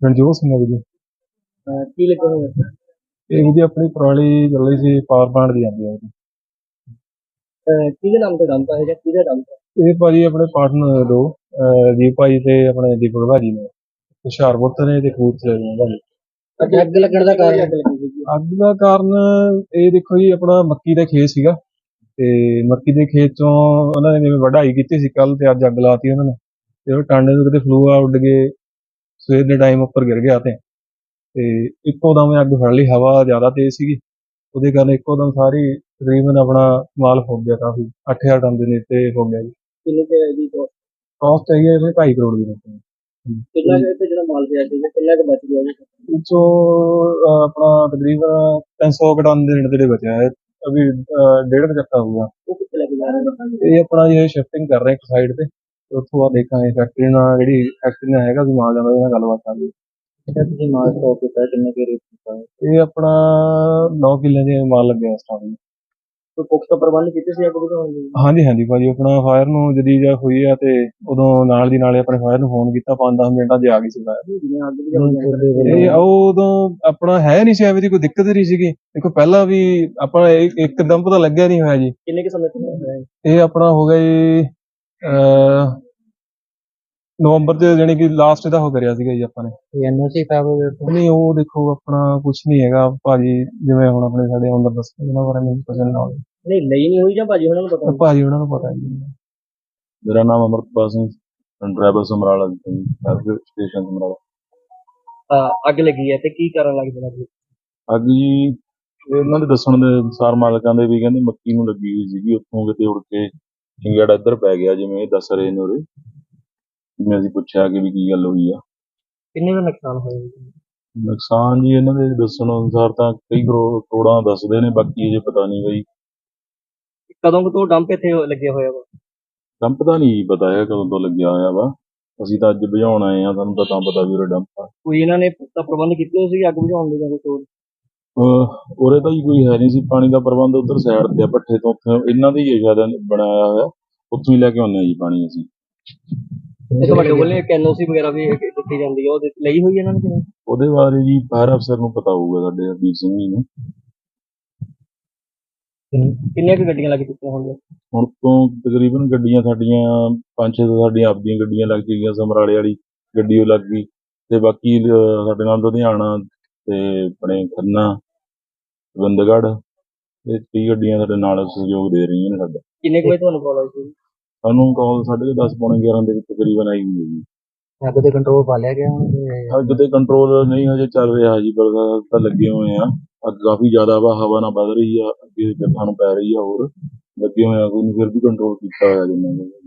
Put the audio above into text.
ਰਣਜੋਤ ਸਿੰਘ ਜੀ। ਅਹ ਕੀ ਲੱਗਾ ਹੋਇਆ? ਇਹ ਜੀ ਆਪਣੀ ਪਰਾਲੀ ਚੱਲ ਰਹੀ ਸੀ ਪਾਵਰ ਪਲਾਂਟ ਦੀ ਆਉਂਦੀ ਹੈ ਅਹ ਕਿਹਦੇ ਨਾਮ ਤੇ ਡੰਪ ਹੈ ਜਾਂ ਕਿਹਦਾ ਡੰਪ ਹੈ ਇਹ ਭਾਜੀ ਆਪਣੇ ਪਾਰਟਨਰ ਦੋ ਅਹ ਜੀ ਭਾਜੀ ਤੇ ਆਪਣੇ ਦੀਪਕ ਭਾਜੀ ਨੇ। ਹੁਸ਼ਿਆਰਪੁਰ ਨੇ ਤੇ ਦੇ ਨੇ ਭਾਜੀ। ਅੱਗੇ ਅੱਗ ਲੱਗਣ ਦਾ ਕਾਰਨ? ਅੱਗ ਲੱਗੀ ਸੀ ਅੱਗ ਦਾ ਕਾਰਨ ਇਹ ਦੇਖੋ ਜੀ ਆਪਣਾ ਮੱਕੀ ਦਾ ਖੇਤ ਸੀਗਾ। ਤੇ ਮੱਕੀ ਦੇ ਖੇਤ ਚੋਂ ਉਹਨਾਂ ਨੇ ਜਿਵੇਂ ਵਢਾਈ ਕੀਤੀ ਸੀ ਕੱਲ ਤੇ ਅੱਜ ਅੱਗ ਲਾਤੀ ਉਹਨਾਂ ਨੇ। ਤੇ ਉਹ ਟਾਂਡੇ ਤੋਂ ਕਿਤੇ ਫਲੂਆ ਉੱਡ ਕੇ ਸਵੇਰ ਦੇ ਟਾਈਮ ਉੱਪਰ ਗਿਰ ਗਿਆ ਤੇ ਤੇ ਇੱਕੋ ਦਮ ਅੱਗ ਫੜ ਲਈ ਹਵਾ ਜ਼ਿਆਦਾ ਤੇਜ਼ ਸੀਗੀ। ਉਹਦੇ ਕਾਰਨ ਇੱਕੋ ਦਮ ਸਾਰੀ ਤਕਰੀਬਨ ਆਪਣਾ ਮਾਲ ਹੋ ਗਿਆ ਕਾਫੀ 8000 ਟਨ ਦੇ ਨੇੜੇ ਹੋ ਗਿਆ ਜੀ। ਕਿੰਨੇ ਕੇ ਦੀ cost? ਕਾਸਟ ਹੈਗੀ ਹੈ 2.5 ਕਰੋੜ ਦੀ ਰਕਮ ਕਿੰਨਾ ਕੁ ਜਿਹੜਾ ਮਾਲ ਪਿਆ ਸੀ ਕਿੰਨਾ ਕੁ ਬਚ ਗਿਆ ਜੀ ਇਹ ਅਹ, ਆਪਣਾ ਤਕਰੀਬਨ 300 ਕੁ ਟਨ ਦੇ ਨੇੜੇ ਬਚਿਆ ਹੈ। ਅਭੀ ਡੇਢ ਚੱਕਾ ਹੋਊਗਾ ਉਹ ਕਿੱਥੇ ਲੱਗ ਜਾ ਰਿਹਾ ਇਹ ਆਪਣਾ ਜੇ ਸ਼ਿਫਟਿੰਗ ਕਰ ਰਹੇ ਇੱਕ ਸਾਈਡ ਤੇ। ਉੱਥੋਂ ਆ ਦੇਖਾਂਗੇ ਫੈਕਟਰੀ ਨਾਲ ਜਿਹੜੀ ਫੈਕਟਰੀ ਨਾਲ ਹੈਗਾ ਵੀ ਮਾਲ ਜਾਂਦਾ ਉਹਦੇ ਨਾਲ ਗੱਲਬਾਤ ਕਰਾਂਗੇ ਜਿਹੜਾ ਤੁਸੀਂ ਮਾਲ ਸਟਾਕ ਕੀਤਾ ਕਿੰਨੇ ਕੇ ਰੇਟ ਕੀਤਾ ਇਹ ਆਪਣਾ 9 ਕਿੱਲੇ ਦੇ ਮਾਲ ਲੱਗਿਆ ਇਸ ਟਾਈਮ ਕੋਈ ਪੁਖਤਾ ਪ੍ਰਬੰਧ ਕੀਤੇ ਸੀ ਅੱਗ ਬੁਝਾਉਣ ਹਾਂਜੀ ਹਾਂਜੀ ਭਾਜੀ ਆਪਣਾ ਫਾਇਰ ਨੂੰ ਜਦੀ ਜਾ ਹੋਈ ਆ ਤੇ ਉਦੋਂ ਨਾਲ ਦੀ ਨਾਲੇ ਆਪਣੇ ਫਾਇਰ ਨੂੰ ਫੋਨ ਕੀਤਾ 5-10 ਮਿੰਟਾਂ 'ਚ ਆ ਗਈ ਸੀ fire। ਜਿਵੇਂ ਅੱਗ ਬੁਝਾਉਣ ਇਹ ਉਹ ਉਦੋਂ ਆਪਣਾ ਹੈ ਨਹੀਂ ਸੀ ਐਵੇਂ ਦੀ ਕੋਈ ਦਿੱਕਤ ਨਹੀਂ ਸੀਗੀ। ਦੇਖੋ ਪਹਿਲਾਂ ਵੀ ਆਪਾਂ ਇੱਕ- ਇੱਕਦਮ ਪਤਾ ਲੱਗਿਆ ਨਹੀਂ ਹੋਇਆ ਜੀ। ਕਿੰਨੇ ਕੇ ਸਮੇਂ ਤੋਂ ਇਹ? ਆਪਣਾ ਹੋ ਗਿਆ ਜੀ ਨਵੰਬਰ ਚ ਜਾਣੀ ਕਿ ਲਾਸਟ ਇਹਦਾ ਹੋ ਕਰਿਆ ਸੀਗਾ ਜੀ ਆਪਾਂ ਨੇ। ਐਨਓਸੀ ਖਰਾਬ ਹੋ ਗਿਆ ਨਹੀਂ ਉਹ ਦੇਖੋ ਆਪਣਾ ਕੁਝ ਨਹੀਂ ਹੈਗਾ। ਭਾਜੀ ਜਿਵੇਂ ਹੁਣ ਆਪਣੇ ਸਾਡੇ ਅੰਦਰ ਦੱਸਦੇ ਉਹਨਾਂ ਬਾਰੇ ਮੈਨੂੰ ਪਤਾ ਨਹੀਂ ਨਹੀਂ ਲਈ ਨਹੀਂ ਹੋਈ ਜਾਂ ਭਾਜੀ ਉਹਨਾਂ ਨੂੰ ਪਤਾ ਭਾਜੀ ਉਹਨਾਂ ਨੂੰ ਪਤਾ ਜੀ। ਮੇਰਾ ਨਾਮ Amarpal Singh driver Samrala service station Samrala. ਅਹ ਅੱਗ ਲੱਗੀ ਹੈ ਤੇ ਕੀ ਕਾਰਨ ਲੱਗਦਾ ਜੀ? ਅੱਗ ਜੀ ਇਹਨਾਂ ਦੇ ਦੱਸਣ ਦੇ ਅਨੁਸਾਰ ਮਾਲਕਾਂ ਦੇ ਵੀ ਕਹਿੰਦੇ ਮੱਕੀ ਨੂੰ ਲੱਗੀ ਹੋਈ ਸੀਗੀ ਉੱਥੋਂ ਕਿਤੇ ਉੜ ਕੇ ਚਿੰਗੜਾ ਇੱਧਰ ਪੈ ਗਿਆ ਜਿਵੇਂ ਇਹ ਦੱਸ ਰਹੇ ਨੇ ਉਰੇ। ਜਿਵੇਂ ਅਸੀਂ ਪੁੱਛਿਆ ਕਿ ਵੀ ਕੀ ਗੱਲ ਹੋਈ ਆ। ਕਿੰਨੇ ਦਾ ਨੁਕਸਾਨ ਹੋਇਆ ਜੀ? ਨੁਕਸਾਨ ਜੀ ਇਹਨਾਂ ਦੇ ਦੱਸਣ ਅਨੁਸਾਰ ਤਾਂ ਕਈ ਕਰੋ- ਕਰੋੜਾਂ ਦੱਸਦੇ ਨੇ ਬਾਕੀ ਅਜੇ ਪਤਾ ਨਹੀਂ ਬਈ। ਕਦੋਂ ਕੁ ਤੋਂ ਡੰਪ ਇੱਥੇ ਲੱਗਿਆ ਹੋਇਆ ਵਾ ਡੰਪ ਦਾ ਨਹੀਂ ਪਤਾ ਹੈ ਕਦੋਂ ਤੋਂ ਲੱਗਿਆ ਹੋਇਆ ਵਾ। ਅਸੀਂ ਤਾਂ ਅੱਜ ਬੁਝਾਉਣ ਆਏ ਆ ਸਾਨੂੰ ਤਾਂ ਤਾਂ ਪਤਾ ਵੀ ਉਰੇ ਡੰਪ ਆ। ਕੋਈ ਇਹਨਾਂ ਨੇ ਪੁਖਤਾ ਪ੍ਰਬੰਧ ਕੀਤੇ ਹੋਏ ਸੀ ਅੱਗ ਬੁਝਾਉਣ ਦੇ ਜਾਂ ਕੋਈ ਹੋਰ? ਅਹ ਉਰੇ ਤਾਂ ਜੀ ਕੋਈ ਹੈ ਨਹੀਂ ਸੀ ਪਾਣੀ ਦਾ ਪ੍ਰਬੰਧ ਉਧਰ ਸਾਈਡ ਤੇ ਆ ਭੱਠੇ ਤੋਂ ਉੱਥੇ। ਇਹਨਾਂ ਦੀ ਹੀ ਸ਼ਾਇਦ ਬਣਾਇਆ ਹੋਇਆ ਉੱਥੋਂ ਹੀ ਲੈ ਕੇ ਆਉਂਦੇ ਆ ਜੀ ਪਾਣੀ ਅਸੀਂ। ਤੇ ਤੁਹਾਡੇ ਕੋਲ ਇੱਕ ਐਨਓਸੀ ਵਗੈਰਾ ਵੀ ਦਿੱਤੀ ਜਾਂਦੀ ਹੈ ਉਹ ਦਿੱਤੀ- ਲਈ ਹੋਈ ਹੈ ਇਹਨਾਂ ਨੇ ਕਿ ਨਹੀਂ? ਉਹਦੇ ਬਾਰੇ ਜੀ ਫਾਇਰ ਅਫਸਰ ਨੂੰ ਪਤਾ ਹੋਊਗਾ ਸਾਡੇ ਹਰਦੀਪ ਸਿੰਘ ਜੀ ਨੂੰ। ਕਿੰਨੀਆਂ ਕੁ ਗੱਡੀਆਂ ਲੱਗ ਚੁੱਕੀਆਂ ਹੋਣਗੀਆਂ? ਹੁਣ ਤੋਂ ਤਕਰੀਬਨ ਗੱਡੀਆਂ ਸਾਡੀਆਂ ਪੰਜ ਛੇ ਤਾਂ ਸਾਡੀਆਂ ਆਪਦੀਆਂ ਗੱਡੀਆਂ ਲੱਗ ਗਈਆਂ ਸਮਰਾਲੇ ਵਾਲੀ ਗੱਡੀ ਉਹ ਲੱਗ ਗਈ। ਤੇ ਬਾਕੀ ਅਹ, ਸਾਡੇ ਨਾਲ ਲੁਧਿਆਣਾ ਤੇ ਆਪਣੇ ਖੰਨਾ ਗੋਬਿੰਦਗੜ੍ਹ ਇਹ ਕਈ ਗੱਡੀਆਂ ਸਾਡੇ ਨਾਲ ਸਹਿਯੋਗ ਦੇ ਰਹੀਆਂ ਨੇ ਸਾਡਾ। ਕਿੰਨੇ ਕੁ ਵਜੇ ਤੁਹਾਨੂੰ ਕਾਲ ਆਈ ਸੀ? ਸਾਨੂੰ ਕਾਲ ਸਾਢੇ ਕੁ ਦਸ ਪੌਣੇ 11 ਦੇ ਵਿੱਚ ਤਕਰੀਬਨ ਆਈ ਹੋਈ ਹੈ ਜੀ। ਅੱਗ ਤੇ ਕੰਟਰੋਲ ਪਾ ਲਿਆ ਗਿਆ ਹੁਣ ਤੇ ਅੱਗ ਤੇ ਕੰਟਰੋਲ ਨਹੀਂ ਹਜੇ ਚੱਲ ਰਿਹਾ ਜੀ ਪਰ ਤਾਂ ਲੱਗੇ ਹੋਏ ਆ। ਅੱਗ ਕਾਫੀ ਜ਼ਿਆਦਾ ਵਾ ਹਵਾ ਨਾਲ ਵੱਧ ਰਹੀ ਆ ਅੱਗੇ ਜੱਫਾਂ ਨੂੰ ਪੈ ਰਹੀ ਆ ਹੋਰ। ਲੱਗੇ ਹੋਏ ਆ ਕੋਈ ਨਹੀਂ ਫਿਰ ਵੀ ਕੰਟਰੋਲ ਕੀਤਾ ਹੋਇਆ ਜਿੰਨਾ ਕੁ।